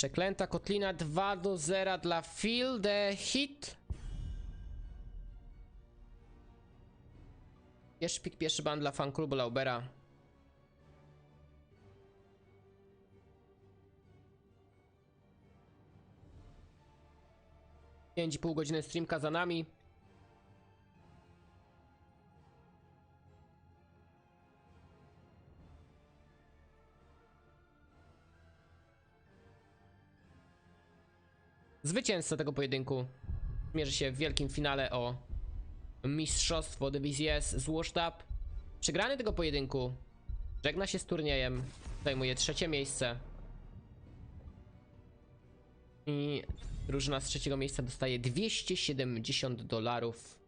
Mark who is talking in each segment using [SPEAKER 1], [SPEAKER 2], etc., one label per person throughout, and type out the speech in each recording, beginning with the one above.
[SPEAKER 1] Przeklęta kotlina 2 do 0 dla Phil the Hit. Pierwszy pik, pierwszy ban dla fanklubu Laubera. Pięć pół godziny streamka za nami. Zwycięzca tego pojedynku mierzy się w wielkim finale o mistrzostwo dywizji S z Łostab. Przegrany tego pojedynku żegna się z turniejem, zajmuje trzecie miejsce. I drużyna z trzeciego miejsca dostaje 270 dolarów.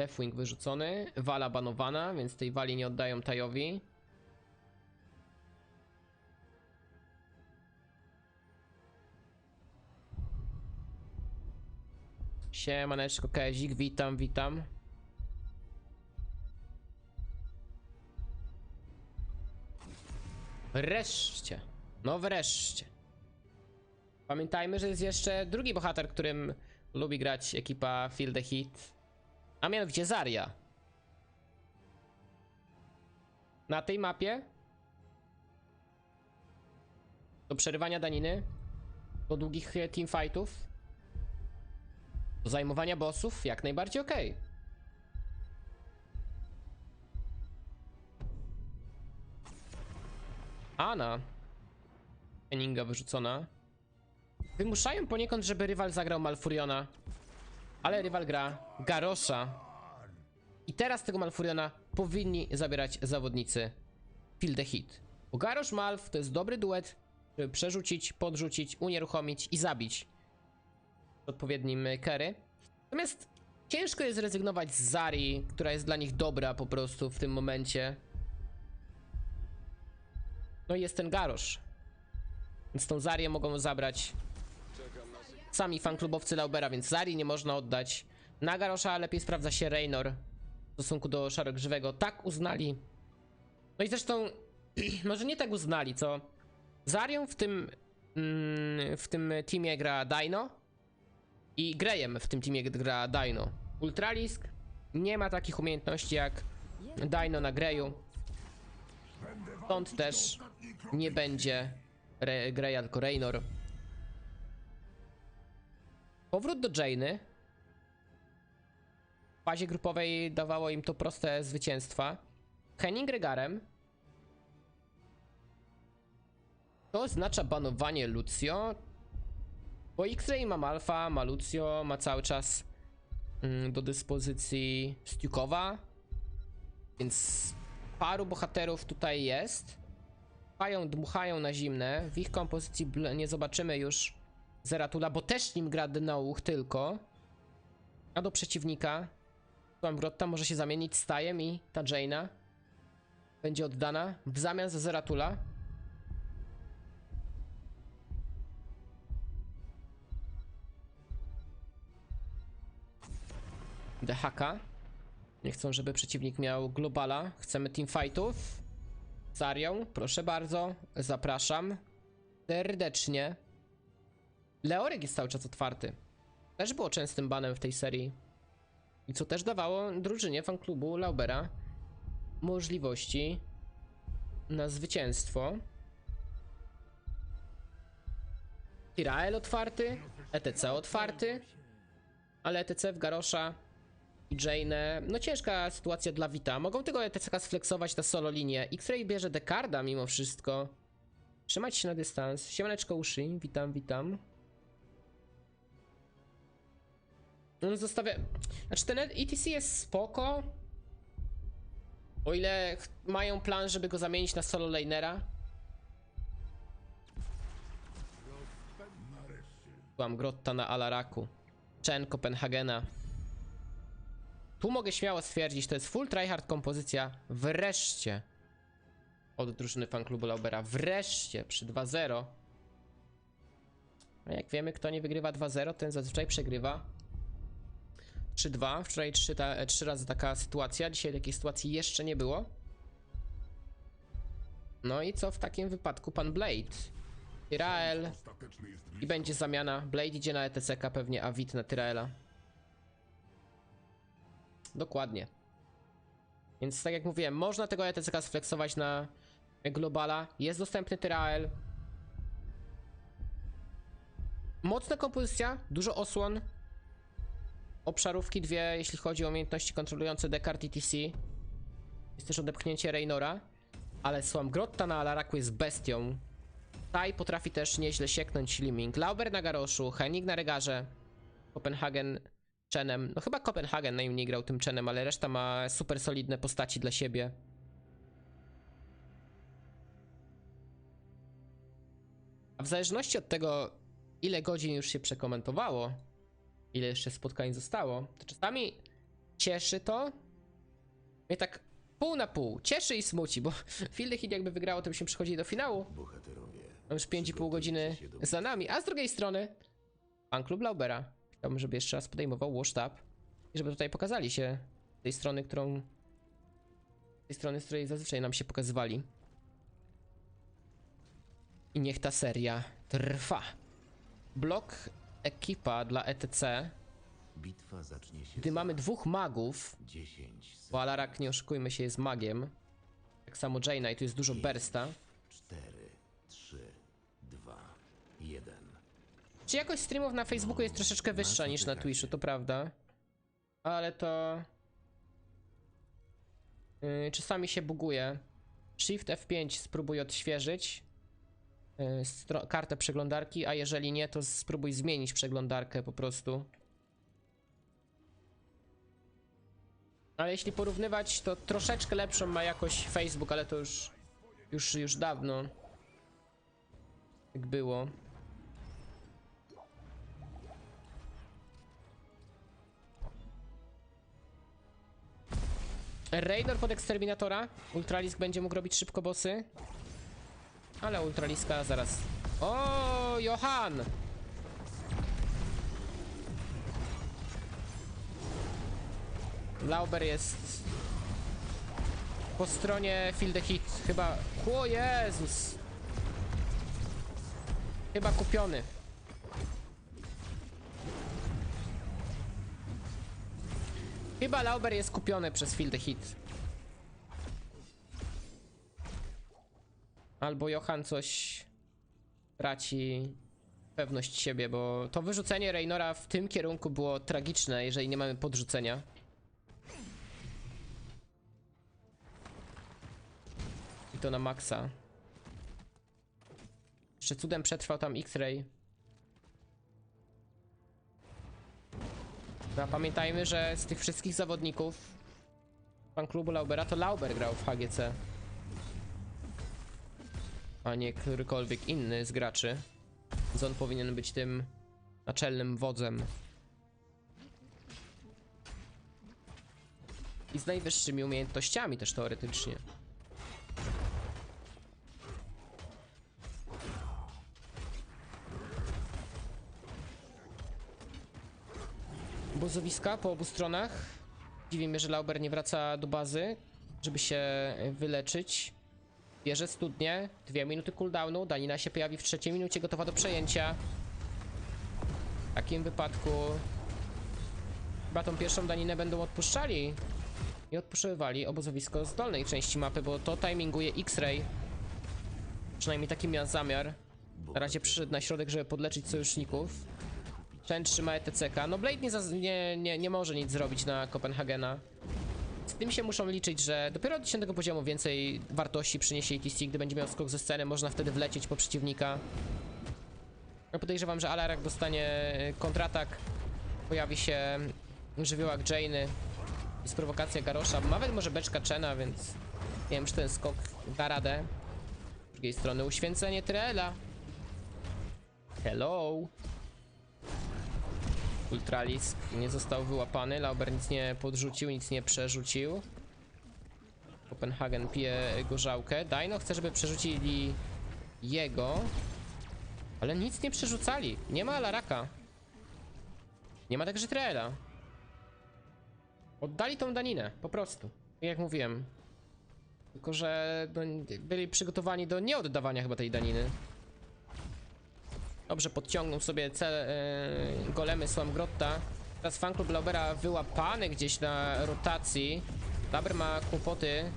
[SPEAKER 1] Deathwing wyrzucony, Wala banowana, więc tej Wali nie oddają Tajowi. Siemaneczko, Kezik, witam, witam. Wreszcie. No wreszcie. Pamiętajmy, że jest jeszcze drugi bohater, którym lubi grać ekipa Field the Heat. A mianowicie Zarya. Na tej mapie do przerywania daniny, do długich e, teamfightów, do zajmowania bossów, jak najbardziej okej. Ana. Eninga wyrzucona. Wymuszają poniekąd, żeby rywal zagrał Malfuriona. Ale rywal gra Garosza. I teraz tego Malfuriona powinni zabierać zawodnicy Field the Hit. Bo Garosz Malf to jest dobry duet, żeby przerzucić, podrzucić, unieruchomić i zabić odpowiednim carry. Natomiast ciężko jest zrezygnować z Zari, która jest dla nich dobra po prostu w tym momencie. No i jest ten Garosz. Więc tą Zarię mogą zabrać sami fanklubowcy Laubera, więc Zari nie można oddać. Na Garosza lepiej sprawdza się Raynor w stosunku do Szarogrzywego. Tak uznali. No i zresztą, może nie tak uznali, co? Zarią w tym, mm, w tym teamie gra Dino i Greyem w tym teamie gra Dino. Ultralisk nie ma takich umiejętności jak Dino na Greyu. Stąd też nie będzie Re Greya, tylko Raynor. Powrót do Jane'y. Fazie grupowej dawało im to proste zwycięstwa. Henning Regarem. To oznacza banowanie Lucio. Bo X-Ray ma Malfa, ma Lucio, ma cały czas mm, do dyspozycji Stukowa. Więc paru bohaterów tutaj jest. Pają, dmuchają na zimne. W ich kompozycji nie zobaczymy już Zeratula, bo też nim gra Denouch tylko. A do przeciwnika Mam Grotta może się zamienić z Tajem i ta Jaina będzie oddana w zamian za Zeratula. Dehaka. Nie chcą, żeby przeciwnik miał globala. Chcemy teamfightów. Z Arią, proszę bardzo. Zapraszam. Serdecznie. Leorek jest cały czas otwarty. Też było częstym banem w tej serii. I co też dawało drużynie fanklubu Laubera możliwości na zwycięstwo. Tirael otwarty, ETC otwarty, ale ETC w Garosza i Jane. No ciężka sytuacja dla Vita. Mogą tego ETC sflexować na solo linię. X-Ray bierze Dekarda mimo wszystko. Trzymać się na dystans. Siemaneczko uszy, witam, witam. On zostawia... Znaczy ten ETC jest spoko. O ile mają plan, żeby go zamienić na solo lanera. Byłam Grotta na Alaraku. Chen Kopenhagena. Tu mogę śmiało stwierdzić, to jest full tryhard kompozycja. Wreszcie. Od drużyny fanklubu Laubera. Wreszcie przy 2-0. A jak wiemy, kto nie wygrywa 2-0, ten zazwyczaj przegrywa 3-2. Wczoraj 3, ta, 3 razy taka sytuacja. Dzisiaj takiej sytuacji jeszcze nie było. No i co w takim wypadku pan Blade? Tyrael i będzie zamiana. Blade idzie na ETCK pewnie, a Wit na Tyraela. Dokładnie. Więc tak jak mówiłem, można tego ETCK sflexować na Globala. Jest dostępny Tyrael. Mocna kompozycja, dużo osłon. Obszarówki dwie, jeśli chodzi o umiejętności kontrolujące Descartes i. Jest też odepchnięcie Raynora. Ale słucham, Grotta na Alaraku jest bestią. Tai potrafi też nieźle sieknąć Liming. Lauber na Garoszu, Hennig na Regarze. Copenhagen Chenem. No chyba Copenhagen najmniej grał tym Chenem, ale reszta ma super solidne postaci dla siebie. A w zależności od tego, ile godzin już się przekomentowało, ile jeszcze spotkań zostało, to czasami cieszy to. Mnie tak pół na pół. Cieszy i smuci, bo Fieldhit jakby wygrało, to byśmy przechodzili do finału. Mam już 5,5 godziny za nami, a z drugiej strony fan klub Laubera. Chciałbym, żeby jeszcze raz podejmował Washtab i żeby tutaj pokazali się z tej strony, którą z tej strony, z której zazwyczaj nam się pokazywali. I niech ta seria trwa. Blok ekipa dla ETC,
[SPEAKER 2] Bitwa zacznie się
[SPEAKER 1] gdy mamy dwóch magów,
[SPEAKER 2] 10 sekund.
[SPEAKER 1] bo Alarak, nie oszukujmy się, jest magiem. Tak samo Jaina i tu jest dużo Bersta.
[SPEAKER 2] 4, 3, 2, 1.
[SPEAKER 1] Czy jakość streamów na Facebooku jest troszeczkę wyższa niż na Twitchu, to prawda. Ale to... Yy, czasami się buguje. Shift F5 spróbuj odświeżyć kartę przeglądarki, a jeżeli nie, to spróbuj zmienić przeglądarkę po prostu. Ale jeśli porównywać, to troszeczkę lepszą ma jakość Facebook, ale to już, już, już dawno tak było. Raidor pod Eksterminatora. Ultralisk będzie mógł robić szybko bossy. Ale Ultraliska zaraz. O, Johan! Lauber jest po stronie Field Hit. Chyba. O Jezus! Chyba kupiony. Chyba Lauber jest kupiony przez Field Hit. Albo Johan coś traci pewność siebie, bo to wyrzucenie Raynora w tym kierunku było tragiczne, jeżeli nie mamy podrzucenia. I to na maksa. Jeszcze cudem przetrwał tam X-Ray. A pamiętajmy, że z tych wszystkich zawodników fan klubu Laubera to Lauber grał w HGC. A nie którykolwiek inny z graczy. Więc on powinien być tym naczelnym wodzem. I z najwyższymi umiejętnościami też teoretycznie. Obozowiska po obu stronach. Dziwi mnie, że Lauber nie wraca do bazy, żeby się wyleczyć. Bierze studnie, dwie minuty cooldownu, Danina się pojawi w trzeciej minucie, gotowa do przejęcia. W takim wypadku chyba tą pierwszą Daninę będą odpuszczali i odpuszczywali obozowisko z dolnej części mapy, bo to timinguje X-Ray. Przynajmniej taki miał zamiar. Na razie przyszedł na środek, żeby podleczyć sojuszników. Ten trzyma ETCK. No Blade nie, nie, nie, nie może nic zrobić na Kopenhagena. Z tym się muszą liczyć, że dopiero od 10 poziomu więcej wartości przyniesie ETC, gdy będzie miał skok ze sceny, można wtedy wlecieć po przeciwnika. No podejrzewam, że Alarak dostanie kontratak, pojawi się żywiołak Jane'y, jest prowokacja Garosza, nawet może beczka Chena, więc nie wiem, czy ten skok da radę. Z drugiej strony uświęcenie Tyrella. Hello. Ultralisk nie został wyłapany, Lauber nic nie podrzucił, nic nie przerzucił. Copenhagen pije gorzałkę. Dino chce, żeby przerzucili jego. Ale nic nie przerzucali. Nie ma Alaraka. Nie ma także Traela. Oddali tą daninę, po prostu. Jak mówiłem. Tylko, że no, byli przygotowani do nieoddawania chyba tej daniny. Dobrze, podciągnął sobie cel yy, golemy Słamgrotta. Teraz fanklub Laubera wyłapany gdzieś na rotacji. Lauber ma kłopoty.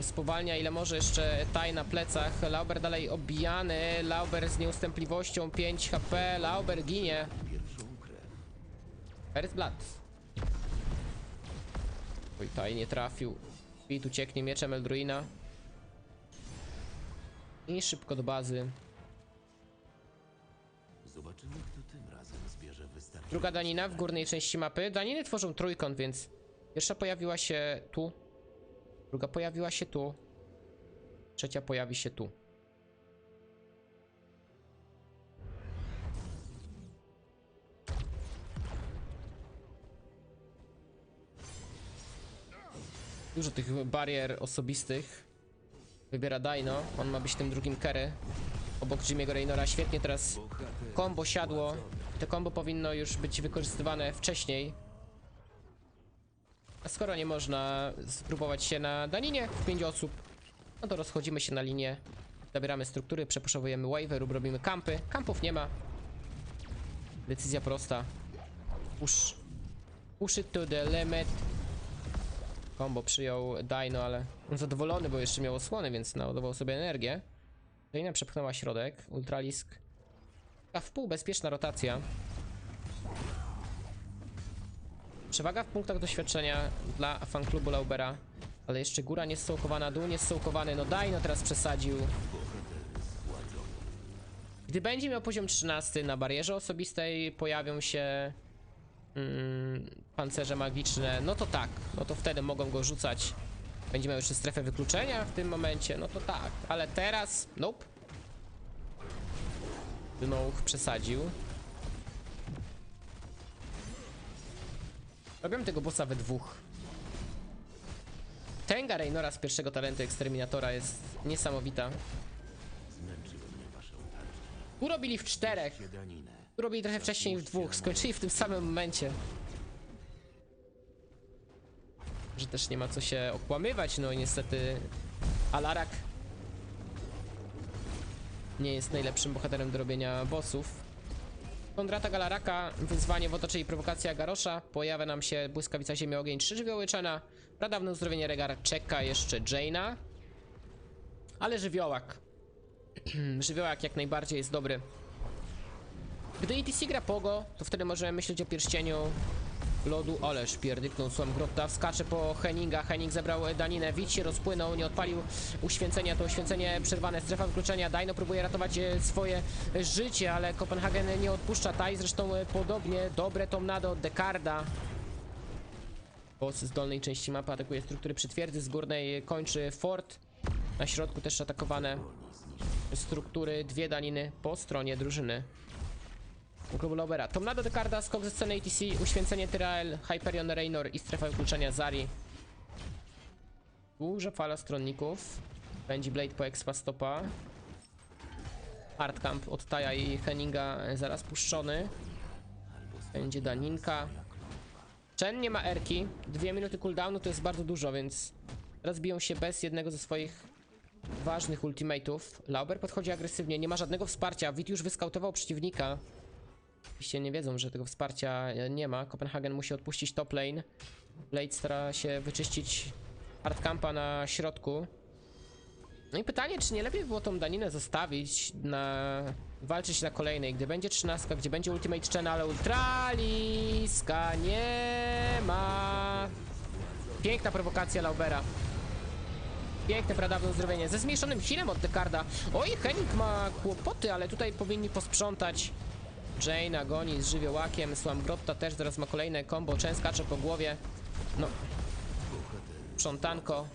[SPEAKER 1] Spowalnia ile może jeszcze taj na plecach. Lauber dalej obijany. Lauber z nieustępliwością 5 HP. Lauber ginie. First Blood. Oj, taj nie trafił. Pit ucieknie mieczem Eldruina. I szybko do bazy. Druga danina w górnej części mapy. Daniny tworzą trójkąt, więc pierwsza pojawiła się tu. Druga pojawiła się tu. Trzecia pojawi się tu. Dużo tych barier osobistych. Wybiera Dino. On ma być tym drugim Kerry. Obok Jimmy'ego Raynora. Świetnie teraz kombo siadło. To kombo powinno już być wykorzystywane wcześniej. A skoro nie można spróbować się na daninie w 5 osób, no to rozchodzimy się na linię. Zabieramy struktury, przepuszowujemy wave lub robimy kampy. Kampów nie ma. Decyzja prosta. Push. Push it to the limit. Kombo przyjął Dino, ale on zadowolony, bo jeszcze miał osłony, więc naładował sobie energię. Jaina przepchnęła środek. Ultralisk. A w pół bezpieczna rotacja. Przewaga w punktach doświadczenia dla fanklubu Laubera. Ale jeszcze góra nie zsołkowana, dół nie zsołkowany. No daj, no teraz przesadził. Gdy będzie miał poziom 13 na barierze osobistej pojawią się mm, pancerze magiczne, no to tak, no to wtedy mogą go rzucać. Będzie miał jeszcze strefę wykluczenia w tym momencie, no to tak, ale teraz, nope. Dynouch przesadził. Robią tego bossa we dwóch. Tęga Raynora z pierwszego talentu Eksterminatora jest niesamowita. Tu robili w czterech, tu robili trochę wcześniej w dwóch, skończyli w tym samym momencie. Że też nie ma co się okłamywać, no i niestety Alarak nie jest najlepszym bohaterem do robienia bossów. Kontrata Galaraka, wyzwanie w otoczeniu prowokacja Garosza, pojawia nam się błyskawica ziemi ogień, trzy żywioły Chena, pradawne uzdrowienie Regar, czeka jeszcze Jaina, ale żywiołak. żywiołak jak najbardziej jest dobry. Gdy ETC gra Pogo, to wtedy możemy myśleć o pierścieniu lodu. Ależ pierdyknął Słam Grotta, wskacze po Henninga, Henning zebrał daninę, Wit się rozpłynął, nie odpalił uświęcenia, to uświęcenie przerwane, strefa wykluczenia, Dino próbuje ratować e, swoje życie, ale Kopenhagen nie odpuszcza, Taj zresztą e, podobnie, dobre tornado od Dekarda. Boss z dolnej części mapy atakuje struktury przy twierdzy, z górnej kończy fort, na środku też atakowane struktury, dwie daniny po stronie drużyny. Klubu Laubera. Tornado Dekarda, skok ze sceny ATC, uświęcenie Tyrael, Hyperion Raynor i strefa wykluczenia Zari. Duża fala stronników. Będzie Blade po expa stopa. Hardcamp od Taja i Henninga zaraz puszczony. Będzie Daninka. Chen nie ma erki. Dwie minuty cooldownu to jest bardzo dużo, więc teraz biją się bez jednego ze swoich ważnych ultimate'ów. Lauber podchodzi agresywnie, nie ma żadnego wsparcia. Wit już wyskautował przeciwnika. Oczywiście nie wiedzą, że tego wsparcia e, nie ma. Copenhagen musi odpuścić top lane. Blade stara się wyczyścić hardcampa na środku. No i pytanie, czy nie lepiej było tą daninę zostawić na... walczyć na kolejnej, gdy będzie 13, gdzie będzie ultimate Chen, ale ultraliska nie ma. Piękna prowokacja Laubera. Piękne pradawne uzdrowienie ze zmniejszonym healem od Dekarda. Oj, Henning ma kłopoty, ale tutaj powinni posprzątać. Jane goni z żywiołakiem, Słamgrotta też zaraz ma kolejne combo, Chen skacze po głowie. No. Sprzątanko.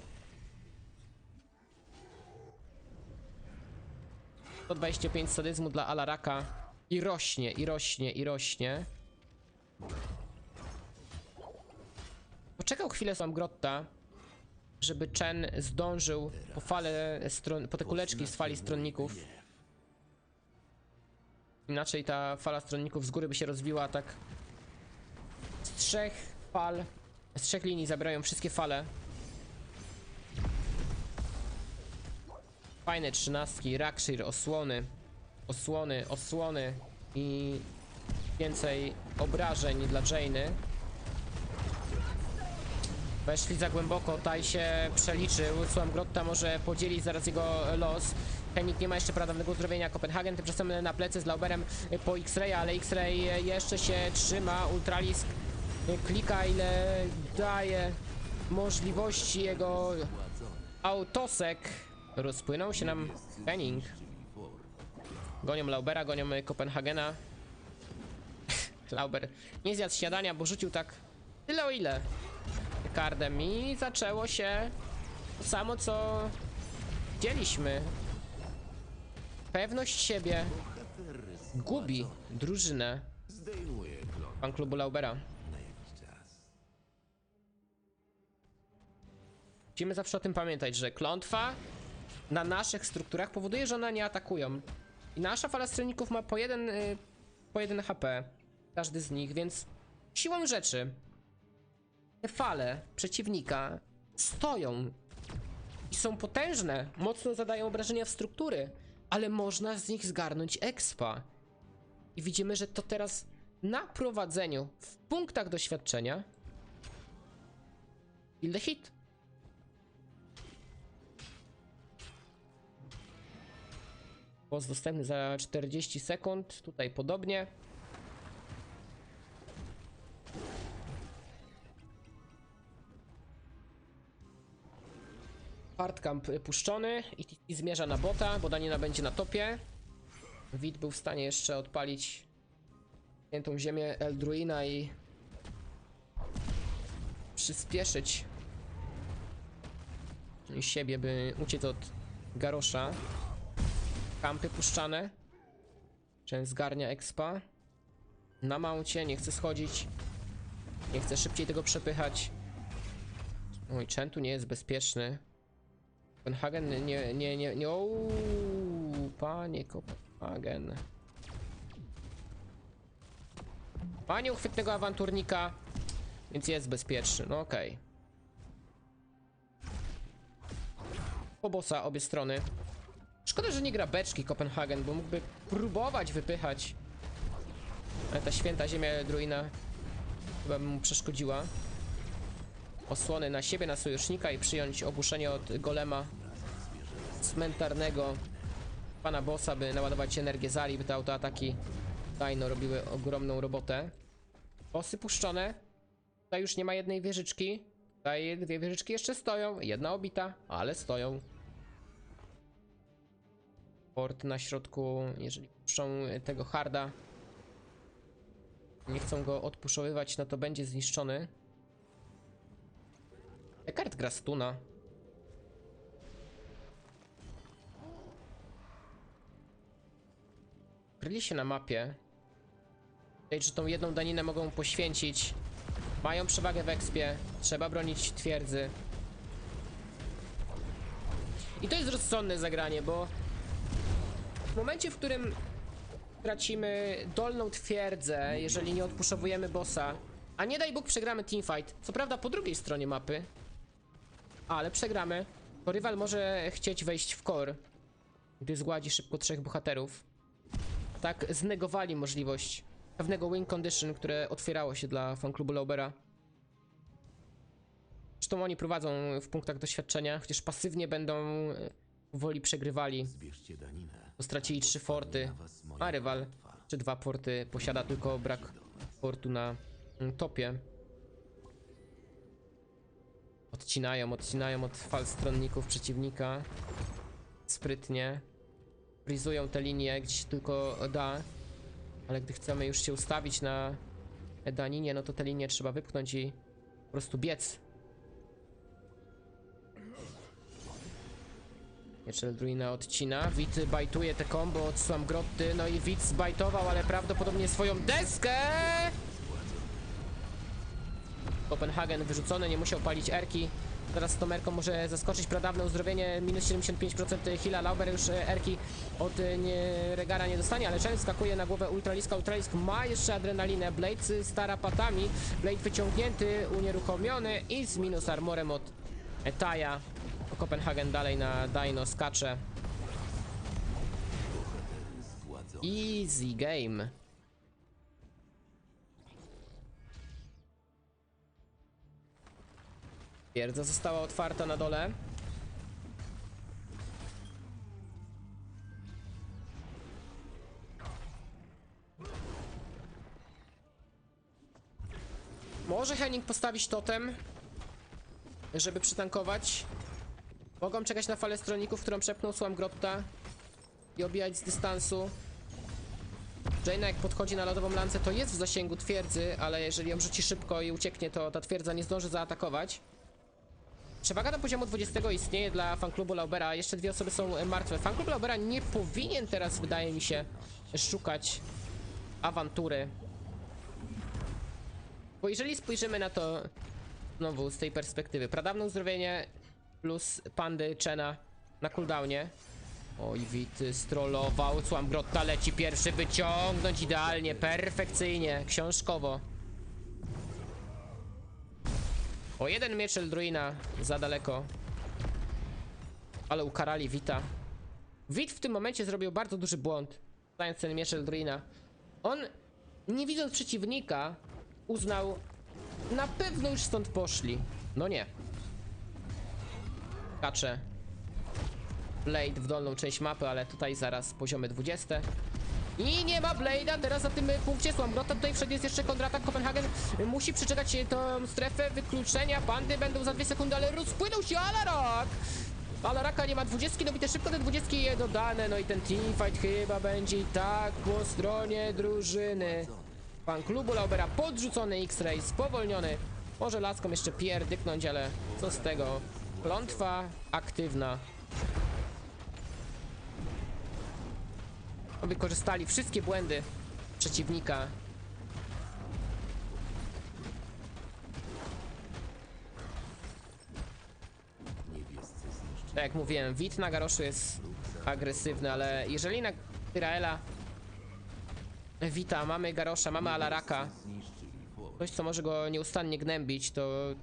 [SPEAKER 1] 125 sadyzmu dla Alaraka. I rośnie, i rośnie, i rośnie. Poczekał chwilę Słamgrotta, żeby Chen zdążył po fale, stron, po te kuleczki z fali stronników. Inaczej ta fala stronników z góry by się rozwiła tak z trzech fal Z trzech linii zabierają wszystkie fale. Fajne trzynastki, Rakshir, osłony. Osłony, osłony i więcej obrażeń dla Jane'y. Weszli za głęboko, Taj się przeliczył. Słucham, Grotta może podzielić zaraz jego los. Henik nie ma jeszcze pradawnego uzdrowienia. Kopenhagen tymczasem na plecy z Lauberem po X-Ray, ale X-Ray jeszcze się trzyma. Ultralisk klika ile daje możliwości jego autosek. Rozpłynął się nam Henning. Gonią Laubera, gonią Kopenhagena. Lauber nie zjadł śniadania, bo rzucił tak tyle o ile kardem i zaczęło się to samo co widzieliśmy. Pewność siebie gubi drużynę fan klubu Laubera. Musimy zawsze o tym pamiętać, że klątwa na naszych strukturach powoduje, że one nie atakują. I nasza fala strzelników ma po jeden, y, po jeden HP. Każdy z nich, więc siłą rzeczy te fale przeciwnika stoją i są potężne, mocno zadają obrażenia w struktury, ale można z nich zgarnąć expa. I widzimy, że to teraz na prowadzeniu w punktach doświadczenia the hit. Boss dostępny za 40 sekund. Tutaj podobnie. Hardcamp puszczony i, i zmierza na bota, bo Danina będzie na topie. Wid był w stanie jeszcze odpalić świętą ziemię Eldruina i przyspieszyć siebie, by uciec od Garosza. Kampy puszczane. Część zgarnia expa. Na maucie, nie chce schodzić. Nie chce szybciej tego przepychać. Oj, Chen tu nie jest bezpieczny. Copenhagen nie, nie, nie, nie, nie Ouu, panie Copenhagen. Panie uchwytnego awanturnika, więc jest bezpieczny, no okej. Bossa obie strony. Szkoda, że nie gra beczki Kopenhagen, bo mógłby próbować wypychać. Ale ta święta ziemia druina chyba by mu przeszkodziła. Osłony na siebie, na sojusznika i przyjąć ogłuszenie od golema cmentarnego pana bossa, by naładować energię Zali, by te autoataki Dino robiły ogromną robotę. Bossy puszczone. Tutaj już nie ma jednej wieżyczki. Tutaj dwie wieżyczki jeszcze stoją. Jedna obita, ale stoją. Port na środku, jeżeli puszczą tego harda, nie chcą go odpuszowywać, no to będzie zniszczony. Ekart gra stuna. Kryli się na mapie. Tutaj, że tą jedną daninę mogą poświęcić. Mają przewagę w ekspie. Trzeba bronić twierdzy. I to jest rozsądne zagranie, bo w momencie, w którym tracimy dolną twierdzę, jeżeli nie odpuszowujemy bossa, a nie daj Bóg przegramy teamfight, co prawda po drugiej stronie mapy, ale przegramy, to rywal może chcieć wejść w core, gdy zgładzi szybko trzech bohaterów. Tak znegowali możliwość pewnego win condition, które otwierało się dla fanklubu Laubera. Zresztą oni prowadzą w punktach doświadczenia, chociaż pasywnie będą e, woli przegrywali, bo stracili trzy forty, a rywal czy dwa porty posiada, tylko brak portu na mm, topie. Odcinają, odcinają od fal stronników przeciwnika. Sprytnie. Frizują te linie, gdzie się tylko da. Ale gdy chcemy już się ustawić na daninie, no to te linie trzeba wypchnąć i po prostu biec. Jeszcze druina odcina. Wit bajtuje te combo, odsyłam grotty. No i Wit zbajtował, ale prawdopodobnie swoją deskę! Kopenhagen wyrzucony, nie musiał palić erki. Teraz z Tomerką może zaskoczyć pradawne uzdrowienie, minus 75% heala, Lauber już e, Erki od e, nie, Regara nie dostanie, ale Chen skakuje na głowę Ultraliska, Ultralisk ma jeszcze adrenalinę, Blade z tarapatami, Blade wyciągnięty, unieruchomiony i z minus armorem od Etaja. Kopenhagen dalej na Dino skacze. Easy game. Twierdza została otwarta na dole. Może Henning postawić totem, żeby przytankować. Mogą czekać na falę stronników, którą przepnął Słam Grotta i obijać z dystansu. Jaina jak podchodzi na lodową lancę, to jest w zasięgu twierdzy, ale jeżeli ją rzuci szybko i ucieknie, to ta twierdza nie zdąży zaatakować. Przewaga do poziomu 20 istnieje dla fanklubu Laubera, jeszcze dwie osoby są martwe. Fanklub Laubera nie powinien teraz, wydaje mi się, szukać awantury. Bo jeżeli spojrzymy na to znowu z tej perspektywy, pradawne uzdrowienie plus pandy Chena na cooldownie. Oj, Wit strollował, Słam Grotta leci pierwszy, wyciągnąć idealnie, perfekcyjnie, książkowo. O jeden miecz Eldruina za daleko. Ale ukarali Wita. Wit w tym momencie zrobił bardzo duży błąd, dając ten miecz Eldruina. On, nie widząc przeciwnika, uznał, na pewno już stąd poszli. No nie. Kacze. Blade w dolną część mapy, ale tutaj zaraz poziomy 20. I nie ma Blade'a, teraz na tym punkcie Słamgrota, tutaj wszędzie jest jeszcze kontratak, Kopenhagen musi przeczekać tą strefę wykluczenia, bandy będą za 2 sekundy, ale rozpłynął się Alarak! Alaraka nie ma 20, no i te szybko te 20 je dodane, no i ten teamfight chyba będzie i tak po stronie drużyny. Pan klubu Laubera podrzucony X-Ray, spowolniony. Może laską jeszcze pierdyknąć, ale co z tego? Klątwa aktywna. Wykorzystali wszystkie błędy przeciwnika. Tak jak mówiłem, wid na Garoszu jest agresywny, ale jeżeli na Tyraela Wita, mamy Garosza, mamy Alaraka, coś co może go nieustannie gnębić, to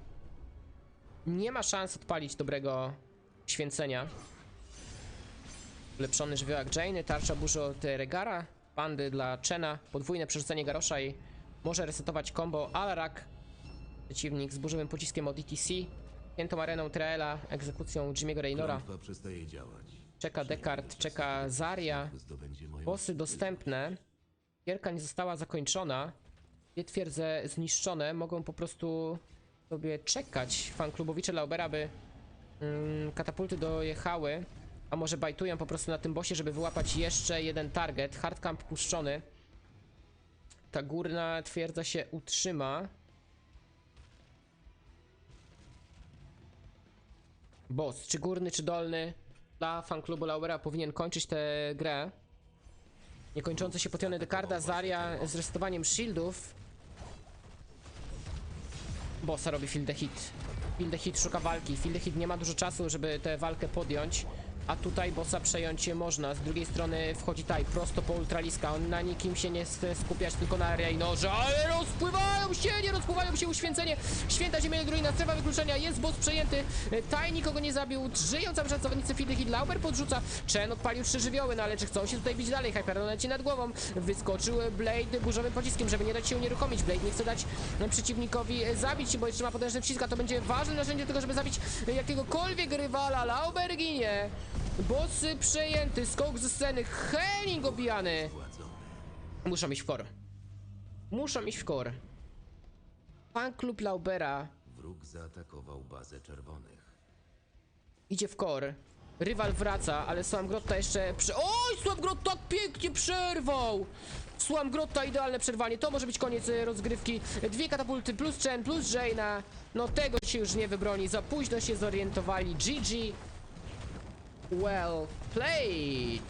[SPEAKER 1] nie ma szans odpalić dobrego święcenia. Ulepszony żywiołak Jane'y, tarcza burzy od Regara, pandy dla Chena, podwójne przerzucenie Garosza i może resetować combo Alarak. Przeciwnik z burzowym pociskiem od ETC, piętą areną Traela, egzekucją Jimmy'ego Raynora. Czeka Descartes, czeka Zaria. Bossy dostępne. Gierka nie została zakończona. Dwie twierdze zniszczone. Mogą po prostu sobie czekać fanklubowicze Laubera, by mm, katapulty dojechały. A może bajtują po prostu na tym bossie, żeby wyłapać jeszcze jeden target. Hardcamp puszczony. Ta górna twierdza się utrzyma. Boss, czy górny, czy dolny dla fanklubu Laubera powinien kończyć tę grę. Niekończące się potiony Dekarda, Zaria z resetowaniem shieldów. Bossa robi field the hit. Field the hit szuka walki. Field the hit nie ma dużo czasu, żeby tę walkę podjąć. A tutaj bossa przejąć można. Z drugiej strony wchodzi taj prosto po ultraliska. On na nikim się nie skupiać, tylko na Reynorze. Ale rozpływają się, nie rozpływają się uświęcenie. Święta ziemia druina, strefa wykluczenia. Jest boss przejęty. Taj nikogo nie zabił. Żyją cały czas zawodnicy Field the hit. Lauber podrzuca. Chen odpalił trzy żywioły, no ale czy chcą się tutaj bić dalej? Hyperion leci nad głową. Wyskoczył Blade burzowym pociskiem, żeby nie dać się unieruchomić. Blade nie chce dać przeciwnikowi zabić, bo jeszcze ma potężny przycisk, to będzie ważne narzędzie tego, żeby zabić jakiegokolwiek rywala. Lauber ginie. Bossy przejęty, skok ze sceny, Henning obijany. Muszą iść w kor. Muszą iść w kor. Fan klub Laubera
[SPEAKER 2] Wróg zaatakował bazę czerwonych.
[SPEAKER 1] idzie w kor. Rywal wraca, ale Słam Grotta jeszcze prze... Oj, Słam Grotta tak pięknie przerwał! Słam Grotta, idealne przerwanie. To może być koniec e, rozgrywki. Dwie katapulty plus Chen, plus Jaina. No tego się już nie wybroni. Za późno się zorientowali. GG. Well played.